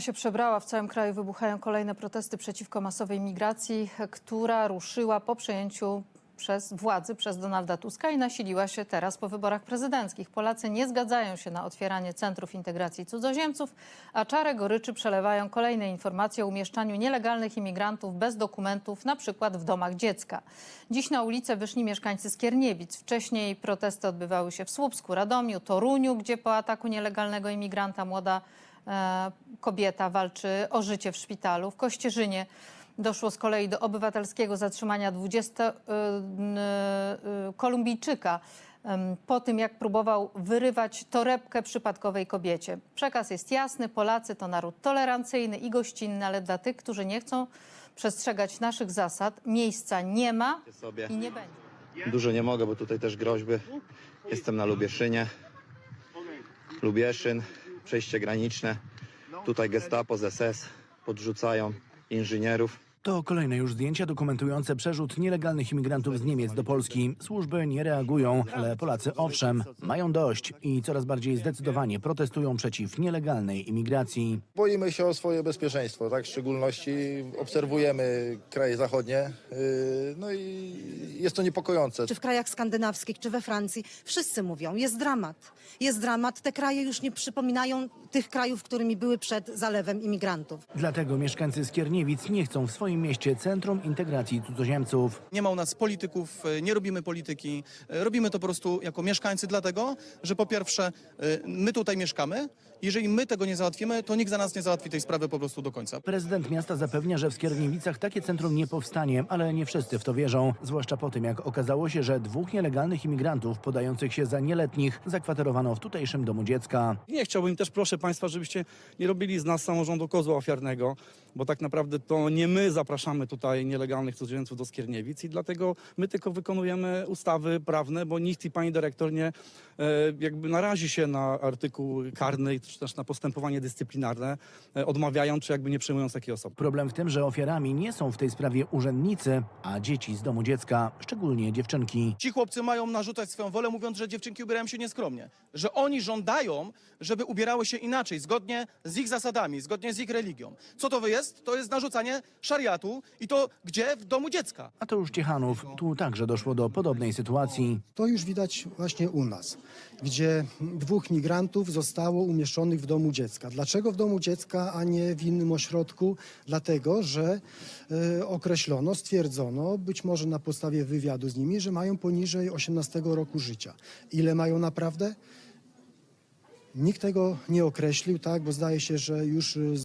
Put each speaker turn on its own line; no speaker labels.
się przebrała. W całym kraju wybuchają kolejne protesty przeciwko masowej migracji, która ruszyła po przejęciu przez władzy przez Donalda Tuska i nasiliła się teraz po wyborach prezydenckich. Polacy nie zgadzają się na otwieranie centrów integracji cudzoziemców, a czarę goryczy przelewają kolejne informacje o umieszczaniu nielegalnych imigrantów bez dokumentów, na przykład w domach dziecka. Dziś na ulicę wyszli mieszkańcy Skierniewic. Wcześniej protesty odbywały się w Słupsku, Radomiu, Toruniu, gdzie po ataku nielegalnego imigranta młoda kobieta walczy o życie w szpitalu. W Kościerzynie doszło z kolei do obywatelskiego zatrzymania 20-kolumbijczyka em, po tym, jak próbował wyrywać torebkę przypadkowej kobiecie. Przekaz jest jasny. Polacy to naród tolerancyjny i gościnny, ale dla tych, którzy nie chcą przestrzegać naszych zasad, miejsca nie ma i nie będzie.
Dużo nie mogę, bo tutaj też groźby. Jestem na Lubieszynie. Lubieszyn, przejście graniczne. Tutaj gestapo z SS podrzucają inżynierów.
To kolejne już zdjęcia dokumentujące przerzut nielegalnych imigrantów z Niemiec do Polski. Służby nie reagują, ale Polacy owszem, mają dość i coraz bardziej zdecydowanie protestują przeciw nielegalnej imigracji.
Boimy się o swoje bezpieczeństwo, tak? W szczególności obserwujemy kraje zachodnie, yy, no i jest to niepokojące.
czy w krajach skandynawskich, czy we Francji, wszyscy mówią, jest dramat. Jest dramat. Te kraje już nie przypominają tych krajów, którymi były przed zalewem imigrantów.
Dlatego mieszkańcy Skierniewic nie chcą w swoim mieście Centrum Integracji Cudzoziemców.
Nie ma u nas polityków, e, nie robimy polityki. e, Robimy to po prostu jako mieszkańcy, dlatego że po pierwsze e, my tutaj mieszkamy. Jeżeli my tego nie załatwimy, to nikt za nas nie załatwi tej sprawy po prostu do końca.
Prezydent miasta zapewnia, że w Skierniewicach takie centrum nie powstanie, ale nie wszyscy w to wierzą. Zwłaszcza po tym, jak okazało się, że dwóch nielegalnych imigrantów podających się za nieletnich zakwaterowano w tutejszym domu dziecka.
Nie chciałbym też, proszę Państwa, żebyście nie robili z nas samorządu kozła ofiarnego, bo tak naprawdę to nie my zapraszamy tutaj nielegalnych cudzoziemców do Skierniewic i dlatego my tylko wykonujemy ustawy prawne, bo nikt i Pani Dyrektor nie e, jakby narazi się na artykuł karny czy też na postępowanie dyscyplinarne, e, odmawiając czy jakby nie przyjmując takiej osoby.
Problem w tym, że ofiarami nie są w tej sprawie urzędnicy, a dzieci z domu dziecka, szczególnie dziewczynki.
Ci chłopcy mają narzucać swoją wolę, mówiąc, że dziewczynki ubierają się nieskromnie. Że oni żądają, żeby ubierały się inaczej, zgodnie z ich zasadami, zgodnie z ich religią. Co to jest? To jest narzucanie szariatu i to gdzie? W domu dziecka.
A to już Ciechanów. Tu także doszło do podobnej sytuacji.
To już widać właśnie u nas, gdzie dwóch migrantów zostało umieszczonych w domu dziecka. Dlaczego w domu dziecka, a nie w innym ośrodku? Dlatego, że e, określono, stwierdzono, być może na podstawie wywiadu z nimi, że mają poniżej 18 roku życia. Ile mają naprawdę? Nikt tego nie określił, tak, bo zdaje się, że już e,